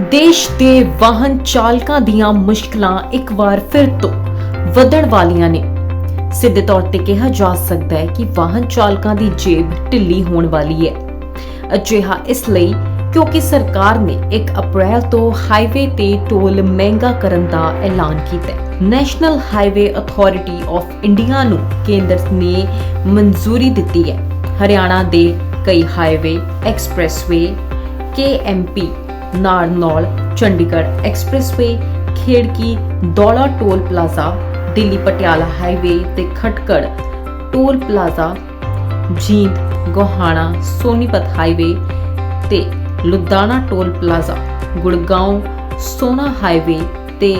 ਦੇਸ਼ ਦੇ ਵਾਹਨ ਚਾਲਕਾਂ ਦੀਆਂ ਮੁਸ਼ਕਲਾਂ ਇੱਕ ਵਾਰ ਫਿਰ ਤੋਂ ਵਧਣ ਵਾਲੀਆਂ ਨੇ। ਸਿੱਧੇ ਤੌਰ ਤੇ ਕਿਹਾ ਜਾ ਸਕਦਾ ਹੈ ਕਿ ਵਾਹਨ ਚਾਲਕਾਂ ਦੀ ਜੇਬ ਢਿੱਲੀ ਹੋਣ ਵਾਲੀ ਹੈ। ਅਜਿਹਾ ਇਸ ਲਈ ਕਿਉਂਕਿ ਸਰਕਾਰ ਨੇ 1 ਅਪ੍ਰੈਲ ਤੋਂ ਹਾਈਵੇ ਤੇ ਟੋਲ ਮਹਿੰਗਾ ਕਰਨ ਦਾ ਐਲਾਨ ਕੀਤਾ ਹੈ। National highway authority of India ਨੂੰ ਕੇਂਦਰ ਨੇ ਮਨਜ਼ੂਰੀ ਦਿੱਤੀ ਹੈ। ਹਰਿਆਣਾ ਦੇ ਕਈ highway, expressway KMP Narnaul Chandigarh expressway Khedki Daula toll plaza Delhi Patiala highway ਤੇ Khatkar toll plaza Jind Gohana Sonipat highway ਤੇ Ludhiana toll plaza Gurgaon Sohna highway ਤੇ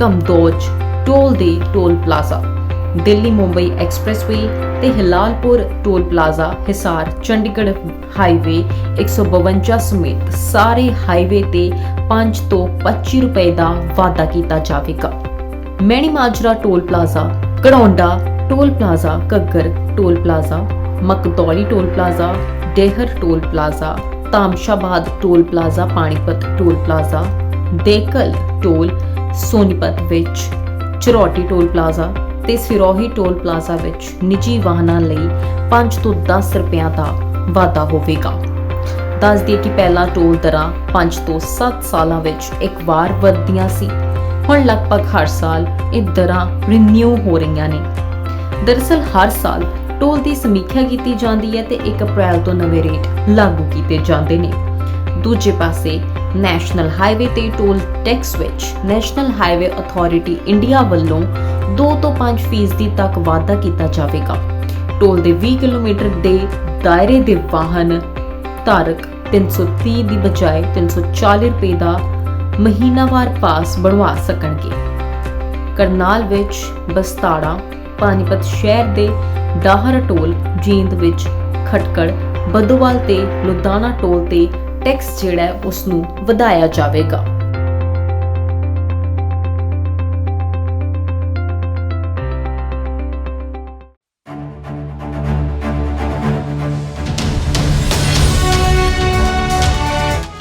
ਕਮਦੋਜ ਟੋਲ ਦੇ toll plaza Delhi Mumbai expressway ਤੇ Hilalpur toll plaza, Hisar, Chandigarh highway 152 ਸਮੇਤ ਸਾਰੇ highway ਤੇ 5 ਤੋਂ 25 ਰੁਪਏ ਦਾ ਵਾਧਾ ਕੀਤਾ ਜਾਵੇਗਾ। Maini Majra toll plaza, Karaunda toll plaza Kaggar toll plaza Makdauli toll plaza, Dehar toll plaza, Tamashabad toll plaza, Panipat toll plaza Dekal toll, Sonipat ਵਿੱਚ, Charoti toll plaza ਤੇ ਸਿਰੋਹੀ ਟੋਲ ਪਲਾਜ਼ਾ ਵਿੱਚ ਨਿੱਜੀ ਵਾਹਨਾਂ ਲਈ 5 ਤੋਂ 10 ਰੁਪਿਆਂ ਦਾ ਵਾਧਾ ਹੋਵੇਗਾ। ਦੱਸ ਦਈਏ ਕਿ ਪਹਿਲਾਂ ਟੋਲ ਦਰਾਂ 5 ਤੋਂ 7 ਸਾਲਾਂ ਵਿੱਚ ਇੱਕ ਵਾਰ ਵਧਦੀਆਂ ਸੀ। ਹੁਣ ਲਗਭਗ ਹਰ ਸਾਲ ਇਹ ਦਰਾਂ ਰੀਨਿਊ ਹੋ ਰਹੀਆਂ ਨੇ। ਦਰਅਸਲ ਹਰ ਸਾਲ ਟੋਲ ਦੀ ਸਮੀਖਿਆ ਕੀਤੀ ਜਾਂਦੀ ਹੈ ਤੇ 1 ਅਪ੍ਰੈਲ ਤੋਂ ਨਵੇਂ ਰੇਟ ਲਾਗੂ ਕੀਤੇ ਜਾਂਦੇ ਨੇ। ਦੂਜੇ ਪਾਸੇ ਨੈਸ਼ਨਲ ਹਾਈਵੇ ਤੇ ਟੋਲ ਟੈਕਸ ਵਿੱਚ ਨੈਸ਼ਨਲ ਹਾਈਵੇ ਅਥਾਰਟੀ ਇੰਡੀਆ ਵੱਲੋਂ 2 ਤੋਂ 5 ਫੀਸਦੀ ਤੱਕ ਵਾਧਾ ਕੀਤਾ ਜਾਵੇਗਾ। ਟੋਲ ਦੇ 20 ਕਿਲੋਮੀਟਰ ਦੇ ਦਾਇਰੇ ਦੇ ਵਾਹਨ ਧਾਰਕ 330 ਦੀ ਬਜਾਏ 340 ਰੁਪਏ ਦਾ ਮਹੀਨਾਵਾਰ ਪਾਸ ਬਣਵਾ ਸਕਣਗੇ। ਕਰਨਾਲ ਵਿੱਚ ਬਸਤਾੜਾ ਪਾਨੀਪਤ ਸ਼ਹਿਰ ਦੇ ਡਾਹਰ ਟੋਲ ਜੀਂਦ ਵਿੱਚ ਖਟਕੜ, ਬਦੋਵਾਲ ਤੇ ਲੁਧਾਣਾ ਟੋਲ ਤੇ ਟੈਕਸ ਜਿਹੜਾ ਹੈ ਉਸ ਨੂੰ ਵਧਾਇਆ ਜਾਵੇਗਾ।